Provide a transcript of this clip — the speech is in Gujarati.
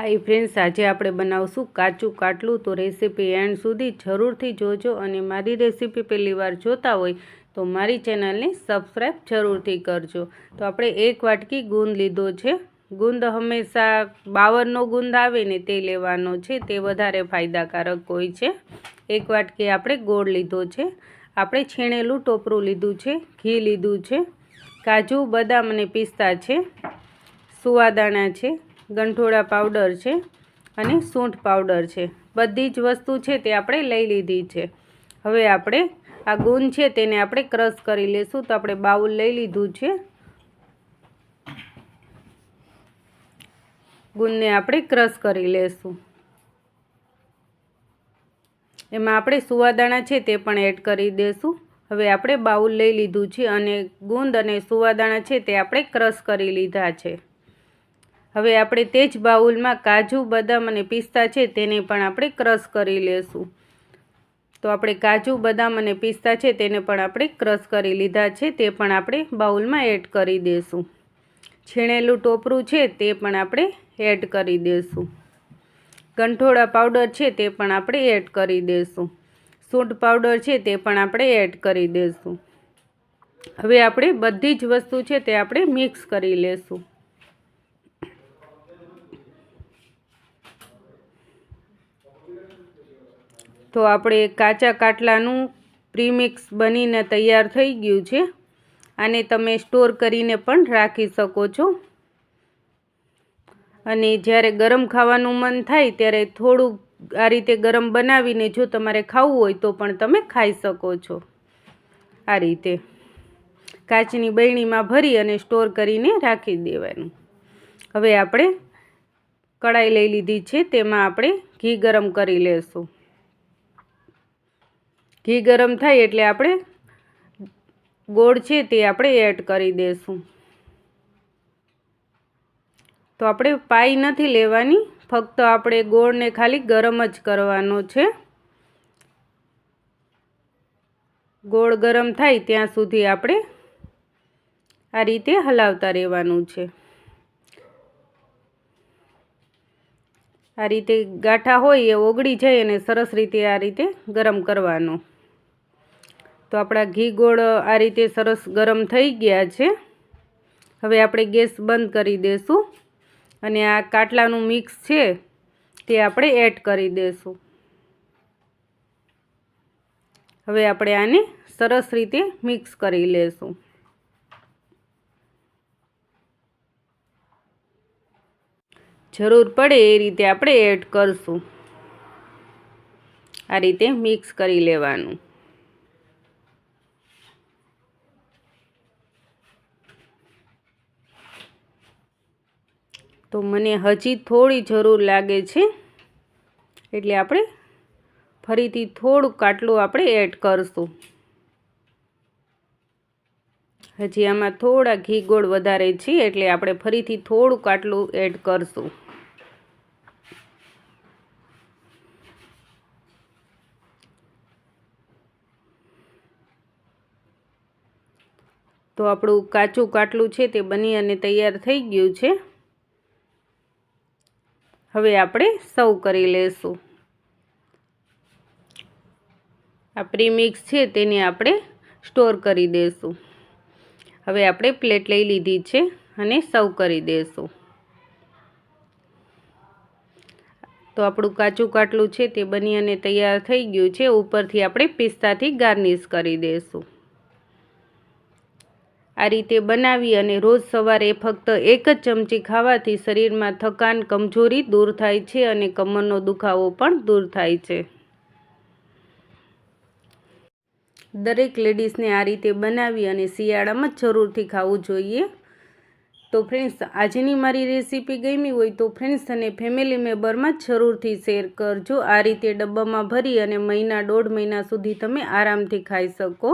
હાય ફ્રેન્ડ્સ, આજે આપણે બનાવશું કાચું કાટલું. તો રેસીપી એન્ડ સુધી જરૂરથી જોજો અને મારી રેસીપી પહેલી વાર જોતા હોય તો મારી ચેનલને સબસ્ક્રાઈબ જરૂરથી કરજો. તો આપણે એક વાટકી ગુંદ લીધો છે. ગુંદ હંમેશા બાવરનો ગુંદ આવે ને તે લેવાનો છે. તે વધારે ફાયદાકારક હોય છે. એક વાટકી આપણે ગોળ લીધો છે. આપણે છીણેલું ટોપરું લીધું છે, ઘી લીધું છે, કાજુ, બદામ અને પિસ્તા છે, સુવાદાણા છે ગંઠોડા પાવડર છે અને સૂંઠ પાવડર છે. બધી જ વસ્તુ છે તે આપણે લઈ લીધી છે. હવે આપણે આ ગુંદ છે તેને આપણે ક્રશ કરી લેશું તો આપણે બાઉલ લઈ લીધું છે. ગુંદને આપણે ક્રશ કરી લેશું. એમાં આપણે સુવાદાણા છે તે પણ એડ કરી દેશું. હવે આપણે બાઉલ લઈ લીધું છે અને ગુંદ અને સુવાદાણા છે તે આપણે ક્રશ કરી લીધા છે. હવે આપણે તે જ બાઉલમાં કાજુ, બદામ અને પિસ્તા છે તેને પણ આપણે ક્રશ કરી લેશું. તો આપણે કાજુ, બદામ અને પિસ્તા છે તેને પણ આપણે ક્રશ કરી લીધા છે, તે પણ આપણે બાઉલમાં એડ કરી દઈશું છીણેલું ટોપરું છે તે પણ આપણે એડ કરી દઈશું કંઠોળા પાવડર છે તે પણ આપણે એડ કરી દઈશું સૂંઠ પાવડર છે તે પણ આપણે એડ કરી દઈશું હવે આપણે બધી જ વસ્તુ છે તે આપણે મિક્સ કરી લેશું. તો આપણે કાચા કાટલાનું પ્રીમિક્સ બનીને તૈયાર થઈ ગયું છે. આને તમે સ્ટોર કરીને પણ રાખી શકો છો. અને જ્યારે ગરમ ખાવાનું મન થાય ત્યારે થોડું આ રીતે ગરમ બનાવીને જો તમારે ખાવું હોય તો પણ તમે ખાઈ શકો છો. આ રીતે કાચની બરણીમાં ભરી અને સ્ટોર કરીને રાખી દેવાનું. હવે આપણે કડાઈ લઈ લીધી છે, તેમાં આપણે ઘી ગરમ કરી લેશું. ઘી ગરમ થાય એટલે આપણે ગોળ છે તે આપણે એડ કરી દઈશું તો આપણે પાઈ નથી લેવાની, ફક્ત આપણે ગોળને ખાલી ગરમ જ કરવાનો છે. ગોળ ગરમ થાય ત્યાં સુધી આપણે આ રીતે હલાવતા રહેવાનું છે. આ રીતે ગાંઠા હોય એ ઓગળી જાય અને સરસ રીતે આ રીતે ગરમ કરવાનો. તો આપણા ઘી ગોળ આ રીતે સરસ ગરમ થઈ ગયા છે. હવે આપણે ગેસ બંધ કરી દઈશું અને આ કાટલાનું મિક્સ છે તે આપણે એડ કરી દઈશું હવે આપણે આને સરસ રીતે મિક્સ કરી લેશું. જરૂર પડે એ રીતે આપણે એડ કરશું. આ રીતે મિક્સ કરી લેવાનું. તો મને હજી થોડી જરૂર લાગે છે. એટલે આપણે ફરીથી થોડું કાટલું આપણે એડ કરશું. હજી આમાં થોડા ઘી ગોળ વધારે છે, એટલે આપણે ફરીથી થોડું કાટલું એડ કરશું. તો આપણું કાચું કાટલું છે તે બની અને તૈયાર થઈ ગયું છે. હવે આપણે સર્વ કરી લેશું. આ પ્રીમિક્સ છે તેને આપણે સ્ટોર કરી દઈશું હવે આપણે પ્લેટ લઈ લીધી છે અને સર્વ કરી દઈશું તો આપણું કાચું કાટલું છે તે બની અને તૈયાર થઈ ગયું છે. ઉપરથી આપણે પિસ્તાથી ગાર્નિશ કરી દઈશું આ રીતે બનાવી અને રોજ સવારે ફક્ત એક જ ચમચી ખાવાથી શરીરમાં થકાન કમજોરી દૂર થાય છે અને કમરનો દુખાવો પણ દૂર થાય છે. દરેક લેડીઝને આ રીતે બનાવી અને શિયાળામાં જરૂરથી ખાવું જોઈએ. તો ફ્રેન્ડ્સ, આજની મારી રેસીપી ગમી હોય તો ફ્રેન્ડ્સ અને ફેમિલી મેમ્બરમાં જરૂરથી શેર કરજો. આ રીતે ડબ્બામાં ભરી અને મહિના દોઢ મહિના સુધી તમે આરામથી ખાઈ શકો.